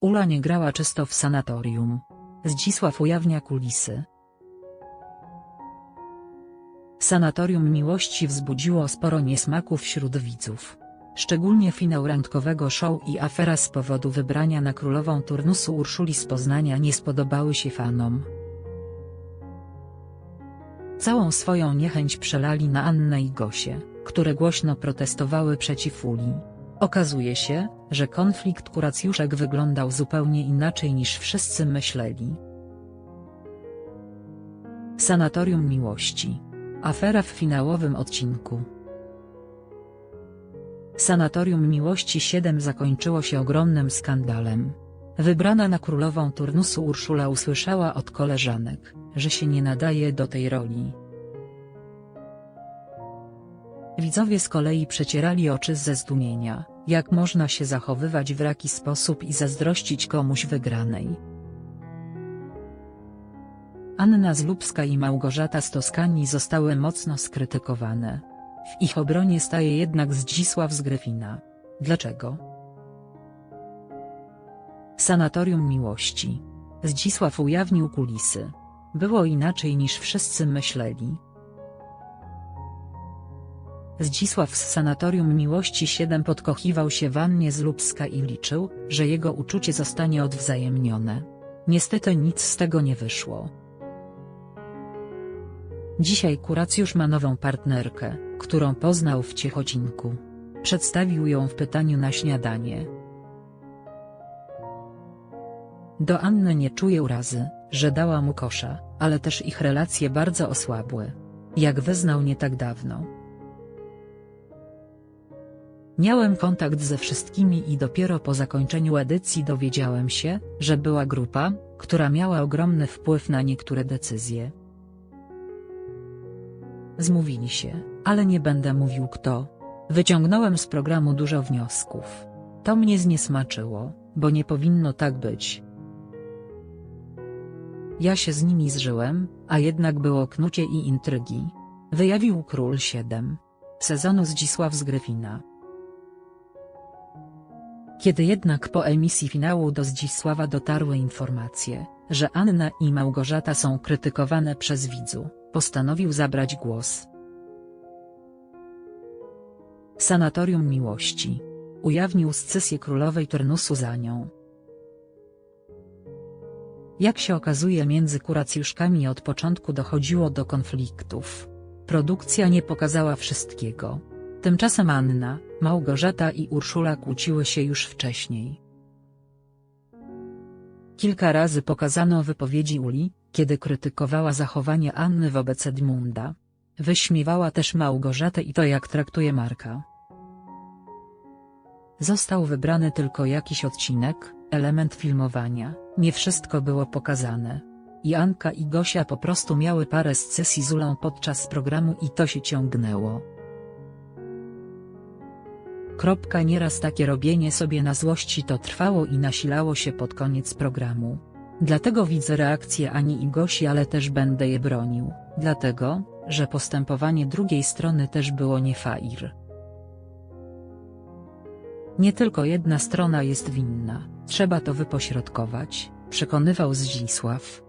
Ula nie grała czysto w sanatorium. Zdzisław ujawnia kulisy. Sanatorium Miłości wzbudziło sporo niesmaków wśród widzów. Szczególnie finał randkowego show i afera z powodu wybrania na królową turnusu Urszuli z Poznania nie spodobały się fanom. Całą swoją niechęć przelali na Annę i Gosię, które głośno protestowały przeciw Uli. Okazuje się, że konflikt kuracjuszek wyglądał zupełnie inaczej niż wszyscy myśleli. Sanatorium Miłości. Afera w finałowym odcinku. Sanatorium Miłości 7 zakończyło się ogromnym skandalem. Wybrana na królową turnusu Urszula usłyszała od koleżanek, że się nie nadaje do tej roli. Widzowie z kolei przecierali oczy ze zdumienia, jak można się zachowywać w taki sposób i zazdrościć komuś wygranej. Anna Zlubska i Małgorzata Stoskani zostały mocno skrytykowane. W ich obronie staje jednak Zdzisław z. Dlaczego? Sanatorium Miłości. Zdzisław ujawnił kulisy. Było inaczej niż wszyscy myśleli. Zdzisław z Sanatorium Miłości 7 podkochiwał się Wannie z Lubska i liczył, że jego uczucie zostanie odwzajemnione. Niestety nic z tego nie wyszło. Dzisiaj Kuracjusz ma nową partnerkę, którą poznał w Ciechocinku. Przedstawił ją w pytaniu na śniadanie. Do Anny nie czuje urazy, że dała mu kosza, ale też ich relacje bardzo osłabły. Jak wyznał nie tak dawno. Miałem kontakt ze wszystkimi i dopiero po zakończeniu edycji dowiedziałem się, że była grupa, która miała ogromny wpływ na niektóre decyzje. Zmówili się, ale nie będę mówił kto. Wyciągnąłem z programu dużo wniosków. To mnie zniesmaczyło, bo nie powinno tak być. Ja się z nimi zżyłem, a jednak było knucie i intrygi. Wyjawił Król 7. Sezonu Zdzisław z Gryfina. Kiedy jednak po emisji finału do Zdzisława dotarły informacje, że Anna i Małgorzata są krytykowane przez widzu, postanowił zabrać głos. Sanatorium Miłości. Ujawnił scysję królowej turnusu za nią. Jak się okazuje między kuracjuszkami od początku dochodziło do konfliktów. Produkcja nie pokazała wszystkiego. Tymczasem Anna, Małgorzata i Urszula kłóciły się już wcześniej. Kilka razy pokazano wypowiedzi Uli, kiedy krytykowała zachowanie Anny wobec Edmunda. Wyśmiewała też Małgorzatę i to jak traktuje Marka. Został wybrany tylko jakiś odcinek, element filmowania, nie wszystko było pokazane. I Anka i Gosia po prostu miały parę scesji z Ulą podczas programu i to się ciągnęło. Kropka nieraz takie robienie sobie na złości to trwało i nasilało się pod koniec programu. Dlatego widzę reakcję Ani i Gosi ale też będę je bronił, dlatego, że postępowanie drugiej strony też było nie fair. Nie tylko jedna strona jest winna, trzeba to wypośrodkować, przekonywał Zdzisław.